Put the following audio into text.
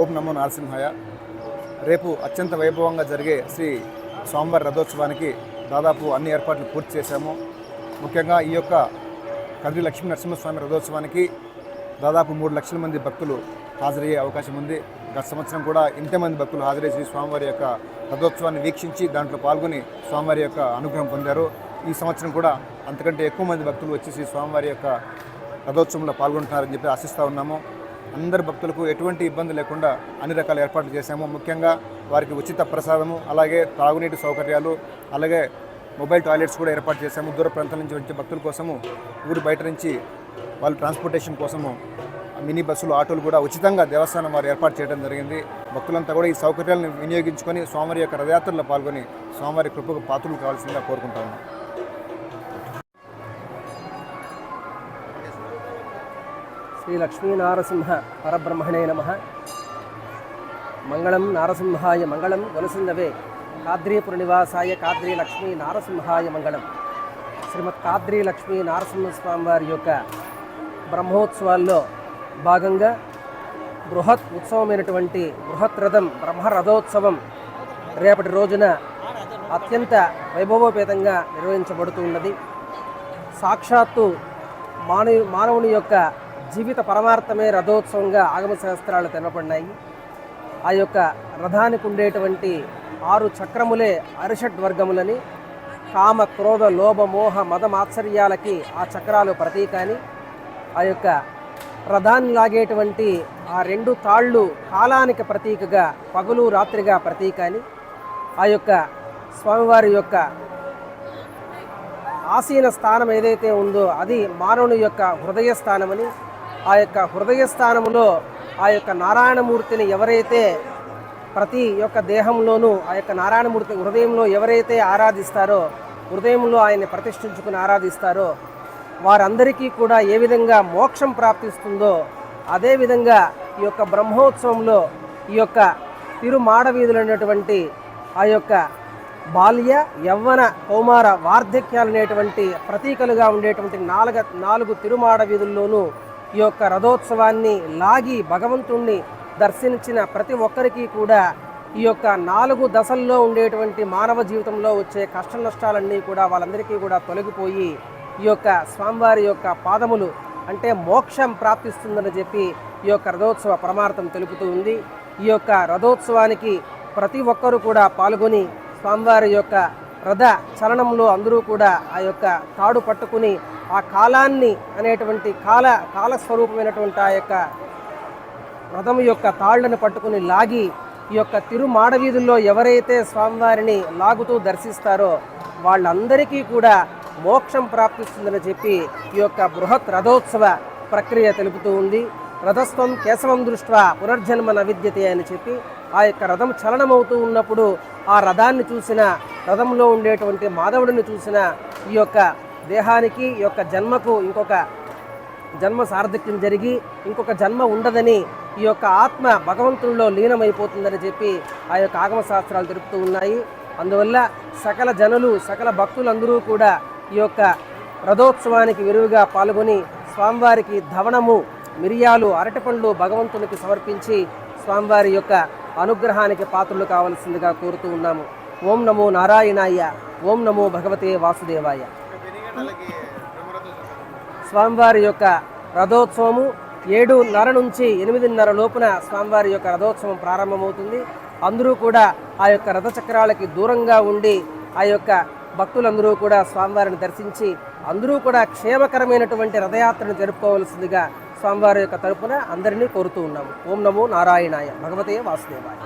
ఓం నమో నరసింహాయ రేపు అత్యంత వైభవంగా జరిగే శ్రీ స్వామివారి రథోత్సవానికి దాదాపు అన్ని ఏర్పాట్లు పూర్తి చేశాము. ముఖ్యంగా ఈ యొక్క కదిరి లక్ష్మీ నరసింహస్వామి రథోత్సవానికి దాదాపు మూడు లక్షల మంది భక్తులు హాజరయ్యే అవకాశం ఉంది. గత సంవత్సరం కూడా ఇంతమంది భక్తులు హాజరై శ్రీ స్వామివారి యొక్క రథోత్సవాన్ని వీక్షించి దాంట్లో పాల్గొని స్వామివారి యొక్క అనుగ్రహం పొందారు. ఈ సంవత్సరం కూడా అంతకంటే ఎక్కువ మంది భక్తులు వచ్చి శ్రీ స్వామివారి యొక్క రథోత్సవంలో పాల్గొంటున్నారని చెప్పి ఆశిస్తూ ఉన్నాము. అందరి భక్తులకు ఎటువంటి ఇబ్బంది లేకుండా అన్ని రకాల ఏర్పాట్లు చేశాము. ముఖ్యంగా వారికి ఉచిత ప్రసాదము అలాగే తాగునీటి సౌకర్యాలు అలాగే మొబైల్ టాయిలెట్స్ కూడా ఏర్పాటు చేశాము. దూర ప్రాంతాల నుంచి వచ్చే భక్తుల కోసము ఊరు బయట నుంచి వాళ్ళ ట్రాన్స్పోర్టేషన్ కోసము మినీ బస్సులు ఆటోలు కూడా ఉచితంగా దేవస్థానం వారు ఏర్పాటు చేయడం జరిగింది. భక్తులంతా కూడా ఈ సౌకర్యాలను వినియోగించుకొని స్వామివారి యొక్క రథయాత్రలో పాల్గొని స్వామివారి కృపకు పాత్రలు కావాల్సిందిగా కోరుకుంటాము. శ్రీ లక్ష్మీనారసింహ పరబ్రహ్మణే నమ. మంగళం నారసింహాయ మంగళం వనసింహవే కాద్రీపుర నివాసాయ కాద్రీ లక్ష్మీ నారసింహాయ మంగళం. శ్రీమద్ కాద్రీ లక్ష్మీ నారసింహస్వామి వారి యొక్క బ్రహ్మోత్సవాల్లో భాగంగా బృహత్ ఉత్సవమైనటువంటి బృహత్ రథం బ్రహ్మరథోత్సవం రేపటి రోజున అత్యంత వైభవోపేతంగా నిర్వహించబడుతూ ఉన్నది. సాక్షాత్తు మానవ మానవుని యొక్క జీవిత పరమార్థమే రథోత్సవంగా ఆగమ శాస్త్రాలు తెలపడినాయి ఆ యొక్క రథానికి ఉండేటువంటి ఆరు చక్రములే అరిషడ్ వర్గములని కామ క్రోధ లోభ మోహ మద మాత్సర్యాలకి ఆ చక్రాలు ప్రతీకాని. ఆ యొక్క రథాన్ని లాగేటువంటి ఆ రెండు తాళ్ళు కాలానికి ప్రతీకగా పగులు రాత్రిగా ప్రతీకాని. ఆ యొక్క స్వామివారి యొక్క ఆసీన స్థానం ఏదైతే ఉందో అది మానవుని యొక్క హృదయ స్థానమని ఆ యొక్క హృదయ స్థానములో ఆ యొక్క నారాయణమూర్తిని ఎవరైతే ప్రతి యొక్క దేహంలోనూ ఆ యొక్క నారాయణమూర్తి హృదయంలో ఎవరైతే ఆరాధిస్తారో హృదయంలో ఆయన్ని ప్రతిష్ఠించుకుని ఆరాధిస్తారో వారందరికీ కూడా ఏ విధంగా మోక్షం ప్రాప్తిస్తుందో అదేవిధంగా ఈ యొక్క బ్రహ్మోత్సవంలో ఈ యొక్క తిరుమాడవీధులైనటువంటి ఆ యొక్క బాల్య యవ్వన కౌమార వార్ధక్యాలు అనేటువంటి ప్రతీకలుగా ఉండేటువంటి నాలుగ నాలుగు తిరుమాడ వీధుల్లోనూ ఈ యొక్క రథోత్సవాన్ని లాగి భగవంతుణ్ణి దర్శించిన ప్రతి ఒక్కరికి కూడా ఈ యొక్క నాలుగు దశల్లో ఉండేటువంటి మానవ జీవితంలో వచ్చే కష్ట నష్టాలన్నీ కూడా వాళ్ళందరికీ కూడా తొలగిపోయి ఈ యొక్క స్వామివారి యొక్క పాదములు అంటే మోక్షం ప్రాప్తిస్తుందని చెప్పి ఈ యొక్క రథోత్సవ ప్రమార్థం తెలుపుతూ ఉంది. ఈ యొక్క రథోత్సవానికి ప్రతి ఒక్కరూ కూడా పాల్గొని స్వామివారి యొక్క రథ చలనంలో అందరూ కూడా ఆ యొక్క తాడు పట్టుకుని ఆ కాలాన్ని అనేటువంటి కాల కాలస్వరూపమైనటువంటి ఆ యొక్క రథం యొక్క తాళ్ళను పట్టుకుని లాగి ఈ యొక్క తిరుమాడవీధుల్లో ఎవరైతే స్వామివారిని లాగుతూ దర్శిస్తారో వాళ్ళందరికీ కూడా మోక్షం ప్రాప్తిస్తుందని చెప్పి ఈ యొక్క బృహత్ రథోత్సవ ప్రక్రియ తెలుపుతూ ఉంది. రథస్వం కేశవం దృష్ట్యా పునర్జన్మ నవిద్యతే అని చెప్పి ఆ యొక్క రథం చలనమవుతూ ఉన్నప్పుడు ఆ రథాన్ని చూసిన రథంలో ఉండేటువంటి మాధవుడిని చూసిన ఈ యొక్క దేహానికి ఈ యొక్క జన్మకు ఇంకొక జన్మ సార్థక్యం జరిగి ఇంకొక జన్మ ఉండదని ఈ యొక్క ఆత్మ భగవంతుల్లో లీనమైపోతుందని చెప్పి ఆ యొక్క ఆగమ శాస్త్రాలు తెలుపుతూ ఉన్నాయి. అందువల్ల సకల జనులు సకల భక్తులందరూ కూడా ఈ యొక్క రథోత్సవానికి విరువుగా పాల్గొని స్వామివారికి ధవనము మిరియాలు అరటిపండ్లు భగవంతునికి సమర్పించి స్వామివారి యొక్క అనుగ్రహానికి పాత్రలు కావలసిందిగా కోరుతూ ఉన్నాము. ఓం నమో నారాయణాయ ఓం నమో భగవతే వాసుదేవాయ. స్వామివారి యొక్క రథోత్సవము ఏడున్నర నుంచి ఎనిమిదిన్నర లోపున స్వామివారి యొక్క రథోత్సవం ప్రారంభమవుతుంది. అందరూ కూడా ఆ యొక్క రథచక్రాలకి దూరంగా ఉండి ఆ యొక్క భక్తులందరూ కూడా స్వామివారిని దర్శించి అందరూ కూడా క్షేమకరమైనటువంటి రథయాత్రను జరుపుకోవలసిందిగా స్వామివారి యొక్క తరపున అందరినీ కోరుతూ ఉన్నాము. ఓం నమో నారాయణాయ భగవతే వాసుదేవాయ.